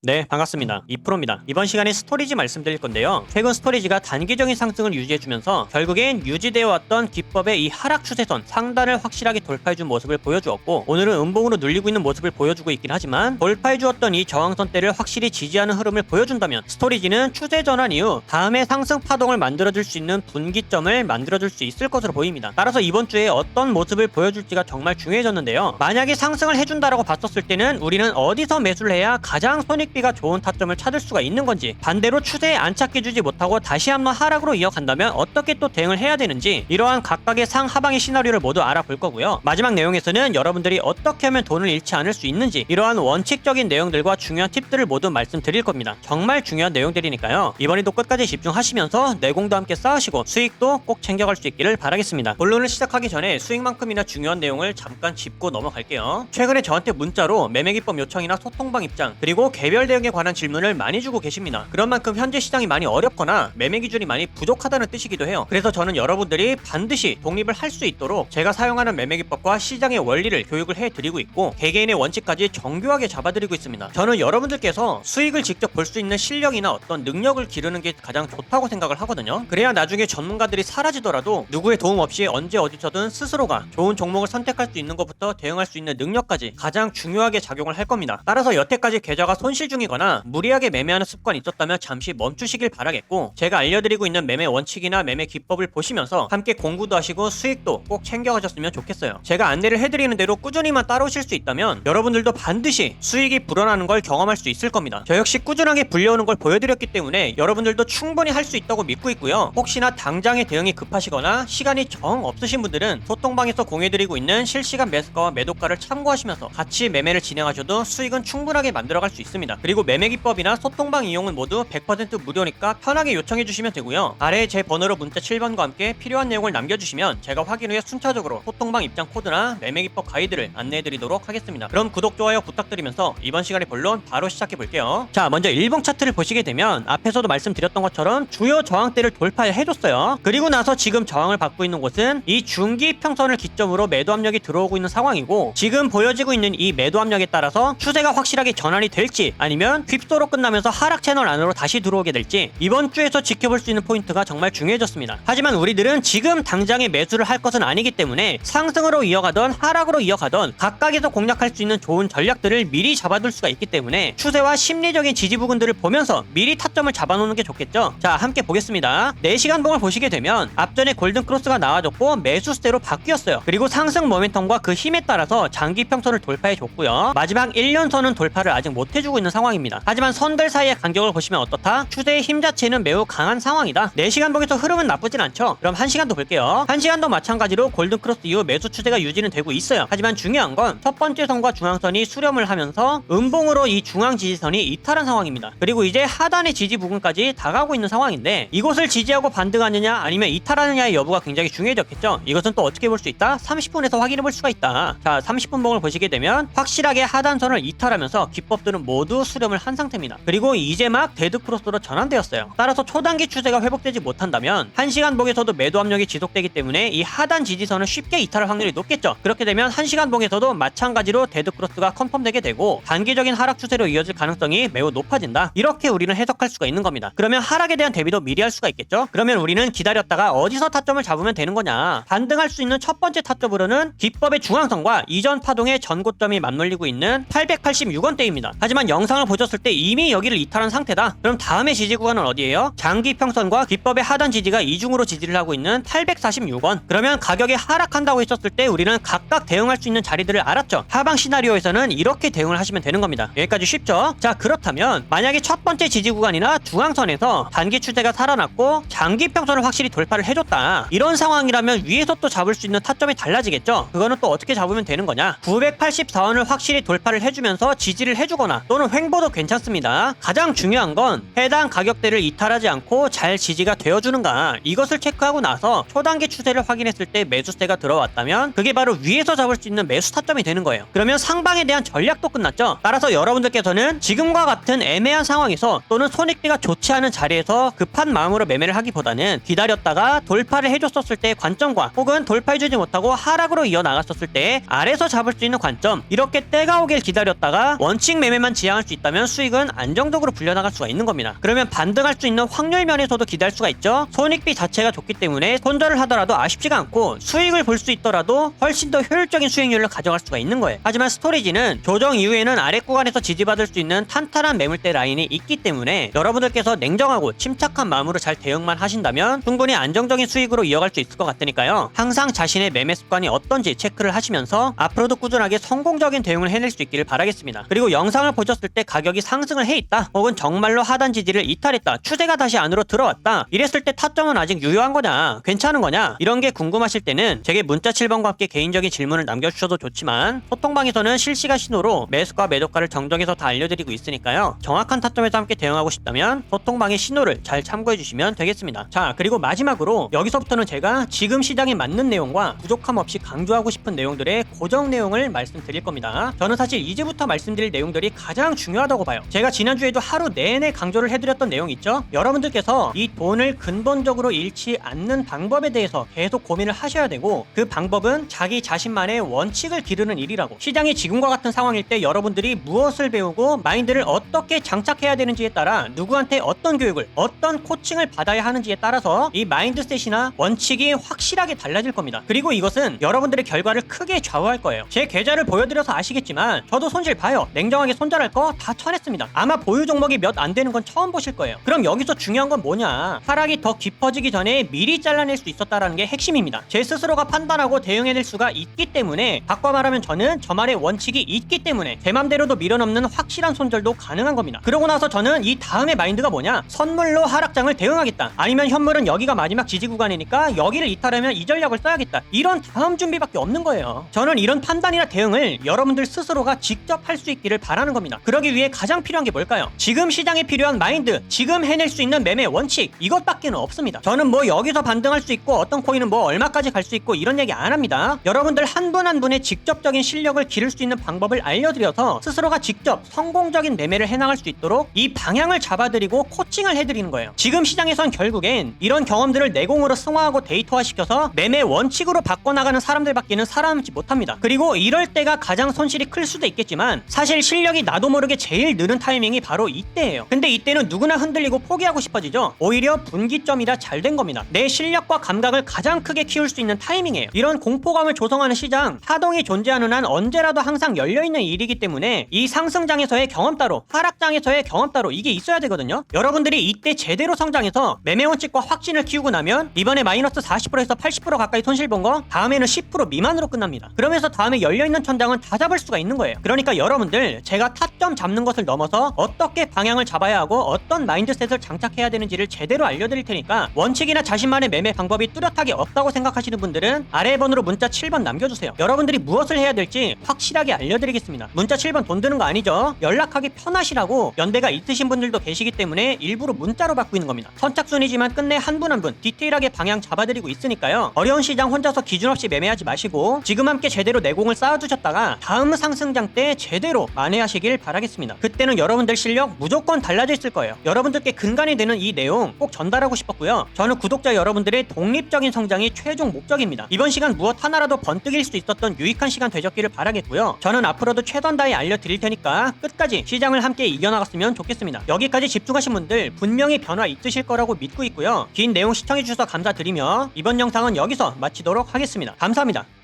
네, 반갑습니다. 2%입니다. 이번 시간에 스토리지 말씀드릴 건데요. 최근 스토리지가 단기적인 상승을 유지해주면서 결국엔 유지되어 왔던 기법의 이 하락 추세선 상단을 확실하게 돌파해준 모습을 보여주었고 오늘은 음봉으로 눌리고 있는 모습을 보여주고 있긴 하지만 돌파해주었던 이 저항선대를 확실히 지지하는 흐름을 보여준다면 스토리지는 추세 전환 이후 다음에 상승 파동을 만들어줄 수 있는 분기점을 만들어줄 수 있을 것으로 보입니다. 따라서 이번 주에 어떤 모습을 보여줄지가 정말 중요해졌는데요. 만약에 상승을 해준다라고 봤었을 때는 우리는 어디서 매수를 해야 가장 손익 비가 좋은 타점을 찾을 수가 있는 건지 반대로 추세에 안착해주지 못하고 다시 한번 하락으로 이어간다면 어떻게 또 대응을 해야 되는지 이러한 각각의 상하방의 시나리오를 모두 알아볼 거고요. 마지막 내용에서는 여러분들이 어떻게 하면 돈을 잃지 않을 수 있는지 이러한 원칙적인 내용들과 중요한 팁들을 모두 말씀드릴 겁니다. 정말 중요한 내용들이니까요. 이번에도 끝까지 집중하시면서 내공도 함께 쌓으시고 수익도 꼭 챙겨갈 수 있기를 바라겠습니다. 본론을 시작하기 전에 수익만큼이나 중요한 내용을 잠깐 짚고 넘어갈게요. 최근에 저한테 문자로 매매기법 요청이나 소통방 입장 그리고 개별 대응에 관한 질문을 많이 주고 계십니다. 그런 만큼 현재 시장이 많이 어렵거나 매매 기준이 많이 부족하다는 뜻이기도 해요. 그래서 저는 여러분들이 반드시 독립을 할 수 있도록 제가 사용하는 매매 기법과 시장의 원리를 교육을 해드리고 있고 개개인의 원칙까지 정교하게 잡아드리고 있습니다. 저는 여러분들께서 수익을 직접 볼 수 있는 실력이나 어떤 능력을 기르는 게 가장 좋다고 생각을 하거든요. 그래야 나중에 전문가들이 사라지더라도 누구의 도움 없이 언제 어디서든 스스로가 좋은 종목을 선택할 수 있는 것부터 대응할 수 있는 능력까지 가장 중요하게 작용을 할 겁니다. 따라서 여태까지 계좌가 손실 중이거나 무리하게 매매하는 습관이 있었다면 잠시 멈추시길 바라겠고 제가 알려드리고 있는 매매 원칙이나 매매 기법을 보시면서 함께 공부도 하시고 수익도 꼭 챙겨가셨으면 좋겠어요. 제가 안내를 해드리는 대로 꾸준히만 따라오실 수 있다면 여러분들도 반드시 수익이 불어나는 걸 경험할 수 있을 겁니다. 저 역시 꾸준하게 불려오는 걸 보여드렸기 때문에 여러분들도 충분히 할 수 있다고 믿고 있고요. 혹시나 당장의 대응이 급하시거나 시간이 정 없으신 분들은 소통방에서 공유해드리고 있는 실시간 매수가와 매도가를 참고하시면서 같이 매매를 진행하셔도 수익은 충분하게 만들어갈 수 있습니다. 그리고 매매 기법이나 소통방 이용은 모두 100% 무료니까 편하게 요청해 주시면 되고요. 아래에 제 번호로 문자 7번과 함께 필요한 내용을 남겨주시면 제가 확인 후에 순차적으로 소통방 입장 코드나 매매 기법 가이드를 안내해 드리도록 하겠습니다. 그럼 구독, 좋아요 부탁드리면서 이번 시간의 본론 바로 시작해 볼게요. 자, 먼저 일봉 차트를 보시게 되면 앞에서도 말씀드렸던 것처럼 주요 저항대를 돌파해 줬어요. 그리고 나서 지금 저항을 받고 있는 곳은 이 중기 평선을 기점으로 매도 압력이 들어오고 있는 상황이고 지금 보여지고 있는 이 매도 압력에 따라서 추세가 확실하게 전환이 될지 아니 면 휩소로 끝나면서 하락 채널 안으로 다시 들어오게 될지 이번 주에서 지켜볼 수 있는 포인트가 정말 중요해졌습니다. 하지만 우리들은 지금 당장에 매수를 할 것은 아니기 때문에 상승으로 이어가던 하락으로 이어가던 각각에서 공략할 수 있는 좋은 전략들을 미리 잡아둘 수가 있기 때문에 추세와 심리적인 지지 부근들을 보면서 미리 타점을 잡아놓는 게 좋겠죠. 자, 함께 보겠습니다. 4시간 봉을 보시게 되면 앞전에 골든 크로스가 나와줬고 매수세로 바뀌었어요. 그리고 상승 모멘텀과 그 힘에 따라서 장기 평선을 돌파해 줬고요. 마지막 1년선은 돌파를 아직 못 해주고 있는 상황 입니다. 하지만 선들 사이의 간격을 보시면 어떻다? 추세의 힘 자체는 매우 강한 상황이다. 4시간 봉에서 흐름은 나쁘진 않죠. 그럼 1시간도 볼게요. 1시간도 마찬가지로 골든 크로스 이후 매수 추세가 유지는 되고 있어요. 하지만 중요한 건 첫 번째 선과 중앙선이 수렴을 하면서 음봉으로 이 중앙 지지선이 이탈한 상황입니다. 그리고 이제 하단의 지지 부근까지 다가오고 있는 상황인데 이곳을 지지하고 반등하느냐 아니면 이탈하느냐의 여부가 굉장히 중요해졌겠죠. 이것은 또 어떻게 볼 수 있다? 30분에서 확인해 볼 수가 있다. 자, 30분 봉을 보시게 되면 확실하게 하단선을 이탈하면서 기법들은 모두 수렴을 한 상태입니다. 그리고 이제 막 데드 크로스로 전환되었어요. 따라서 초단기 추세가 회복되지 못한다면 1시간 봉에서도 매도 압력이 지속되기 때문에 이 하단 지지선을 쉽게 이탈할 확률이 높겠죠. 그렇게 되면 1시간 봉에서도 마찬가지로 데드 크로스가 컨펌되게 되고 단기적인 하락 추세로 이어질 가능성이 매우 높아진다. 이렇게 우리는 해석할 수가 있는 겁니다. 그러면 하락에 대한 대비도 미리 할 수가 있겠죠. 그러면 우리는 기다렸다가 어디서 타점을 잡으면 되는 거냐? 반등할 수 있는 첫 번째 타점으로는 기법의 중앙선과 이전 파동의 전고점이 맞물리고 있는 886원대입니다. 하지만 영상 을 보셨을 때 이미 여기를 이탈한 상태다. 그럼 다음의 지지 구간은 어디예요? 장기 평선과 기법의 하단 지지가 이중으로 지지를 하고 있는 846원. 그러면 가격이 하락한다고 했었을 때 우리는 각각 대응할 수 있는 자리들을 알았죠. 하방 시나리오에서는 이렇게 대응을 하시면 되는 겁니다. 여기까지 쉽죠? 자 그렇다면 만약에 첫 번째 지지 구간이나 중앙선에서 단기 추세가 살아났고 장기 평선을 확실히 돌파를 해줬다. 이런 상황이라면 위에서 또 잡을 수 있는 타점이 달라지겠죠? 그거는 또 어떻게 잡으면 되는 거냐? 984원을 확실히 돌파를 해주면서 지지를 해주거나 또는 횡보도 괜찮습니다. 가장 중요한 건 해당 가격대를 이탈하지 않고 잘 지지가 되어주는가 이것을 체크하고 나서 초단기 추세를 확인했을 때 매수세가 들어왔다면 그게 바로 위에서 잡을 수 있는 매수 타점이 되는 거예요. 그러면 상방에 대한 전략도 끝났죠. 따라서 여러분들께서는 지금과 같은 애매한 상황에서 또는 손익비가 좋지 않은 자리에서 급한 마음으로 매매를 하기보다는 기다렸다가 돌파를 해줬었을 때의 관점과 혹은 돌파해주지 못하고 하락으로 이어나갔었을 때 아래서 잡을 수 있는 관점 이렇게 때가 오길 기다렸다가 원칙 매매만 지향할 수수 있다면 수익은 안정적으로 불려나갈 수가 있는 겁니다. 그러면 반등할 수 있는 확률 면에서도 기대할 수가 있죠. 손익비 자체가 좋기 때문에 손절을 하더라도 아쉽지가 않고 수익을 볼 수 있더라도 훨씬 더 효율적인 수익률을 가져갈 수가 있는 거예요. 하지만 스토리지는 조정 이후에는 아래 구간에서 지지받을 수 있는 탄탄한 매물대 라인이 있기 때문에 여러분들께서 냉정하고 침착한 마음으로 잘 대응만 하신다면 충분히 안정적인 수익으로 이어갈 수 있을 것 같으니까요. 항상 자신의 매매 습관이 어떤지 체크를 하시면서 앞으로도 꾸준하게 성공적인 대응을 해낼 수 있기를 바라겠습니다. 그리고 영상을 보셨을 때 가격이 상승을 해 있다 혹은 정말로 하단 지지를 이탈했다 추세가 다시 안으로 들어왔다 이랬을 때 타점은 아직 유효한 거냐 괜찮은 거냐 이런 게 궁금하실 때는 제게 문자 7번과 함께 개인적인 질문을 남겨주셔도 좋지만 소통방에서는 실시간 신호로 매수가 매도가를 정정해서 다 알려드리고 있으니까요. 정확한 타점에서 함께 대응하고 싶다면 소통방의 신호를 잘 참고해 주시면 되겠습니다. 자 그리고 마지막으로 여기서부터는 제가 지금 시장에 맞는 내용과 부족함 없이 강조하고 싶은 내용들의 고정 내용을 말씀드릴 겁니다. 저는 사실 이제부터 말씀드릴 내용들이 가장 중요 하다고 봐요. 제가 지난주에도 하루 내내 강조를 해드렸던 내용 있죠? 여러분들께서 이 돈을 근본적으로 잃지 않는 방법에 대해서 계속 고민을 하셔야 되고 그 방법은 자기 자신만의 원칙을 기르는 일이라고. 시장이 지금과 같은 상황일 때 여러분들이 무엇을 배우고 마인드를 어떻게 장착해야 되는지에 따라 누구한테 어떤 교육을 어떤 코칭을 받아야 하는지에 따라서 이 마인드셋이나 원칙이 확실하게 달라질 겁니다. 그리고 이것은 여러분들의 결과를 크게 좌우할 거예요. 제 계좌를 보여드려서 아시겠지만 저도 손실 봐요. 냉정하게 손절할 거다 쳐냈습니다. 아마 보유 종목이 몇 안 되는 건 처음 보실 거예요. 그럼 여기서 중요한 건 뭐냐? 하락이 더 깊어지기 전에 미리 잘라낼 수 있었다라는 게 핵심입니다. 제 스스로가 판단하고 대응해낼 수가 있기 때문에 바꿔 말하면 저는 저만의 원칙이 있기 때문에 제 맘대로도 밀어넘는 확실한 손절도 가능한 겁니다. 그러고 나서 저는 이 다음의 마인드가 뭐냐? 선물로 하락장을 대응하겠다. 아니면 현물은 여기가 마지막 지지 구간이니까 여기를 이탈하면 이 전략을 써야겠다. 이런 다음 준비밖에 없는 거예요. 저는 이런 판단이나 대응을 여러분들 스스로가 직접 할 수 있기를 바라는 겁니다. 그러기 위해 가장 필요한 게 뭘까요? 지금 시장에 필요한 마인드 지금 해낼 수 있는 매매 원칙 이것밖에는 없습니다. 저는 뭐 여기서 반등할 수 있고 어떤 코인은 뭐 얼마까지 갈 수 있고 이런 얘기 안 합니다. 여러분들 한 분 한 분의 직접적인 실력을 기를 수 있는 방법을 알려드려서 스스로가 직접 성공적인 매매를 해나갈 수 있도록 이 방향을 잡아드리고 코칭을 해드리는 거예요. 지금 시장에선 결국엔 이런 경험들을 내공으로 승화하고 데이터화시켜서 매매 원칙으로 바꿔나가는 사람들밖에는 살아남지 못합니다. 그리고 이럴 때가 가장 손실이 클 수도 있겠지만 사실 실력이 나도 모르게 제일 느는 타이밍이 바로 이때예요. 근데 이때는 누구나 흔들리고 포기하고 싶어지죠. 오히려 분기점이라 잘 된 겁니다. 내 실력과 감각을 가장 크게 키울 수 있는 타이밍이에요. 이런 공포감을 조성하는 시장 파동이 존재하는 한 언제라도 항상 열려있는 일이기 때문에 이 상승장에서의 경험 따로 하락장에서의 경험 따로 이게 있어야 되거든요. 여러분들이 이때 제대로 성장해서 매매 원칙과 확신을 키우고 나면 이번에 마이너스 40%에서 80% 가까이 손실 본 거 다음에는 10% 미만으로 끝납니다. 그러면서 다음에 열려있는 천장은 다 잡을 수가 있는 거예요. 그러니까 여러분들 제가 타점 잡는 것을 넘어서 어떻게 방향을 잡아야 하고 어떤 마인드셋을 장착해야 되는지를 제대로 알려드릴 테니까 원칙이나 자신만의 매매 방법이 뚜렷하게 없다고 생각하시는 분들은 아래 번호로 문자 7번 남겨주세요. 여러분들이 무엇을 해야 될지 확실하게 알려드리겠습니다. 문자 7번 돈 드는 거 아니죠? 연락하기 편하시라고 연대가 있으신 분들도 계시기 때문에 일부러 문자로 받고 있는 겁니다. 선착순이지만 끝내 한분 한 분 디테일하게 방향 잡아드리고 있으니까요. 어려운 시장 혼자서 기준 없이 매매하지 마시고 지금 함께 제대로 내공을 쌓아두셨다가 다음 상승장 때 제대로 만회하시길 바라 겠습니다. 그때는 여러분들 실력 무조건 달라져 있을 거예요. 여러분들께 근간이 되는 이 내용 꼭 전달하고 싶었고요. 저는 구독자 여러분들의 독립적인 성장이 최종 목적입니다. 이번 시간 무엇 하나라도 번뜩일 수 있었던 유익한 시간 되셨기를 바라겠고요. 저는 앞으로도 최선 다해 알려드릴 테니까 끝까지 시장을 함께 이겨나갔으면 좋겠습니다. 여기까지 집중하신 분들 분명히 변화 있으실 거라고 믿고 있고요. 긴 내용 시청해주셔서 감사드리며 이번 영상은 여기서 마치도록 하겠습니다. 감사합니다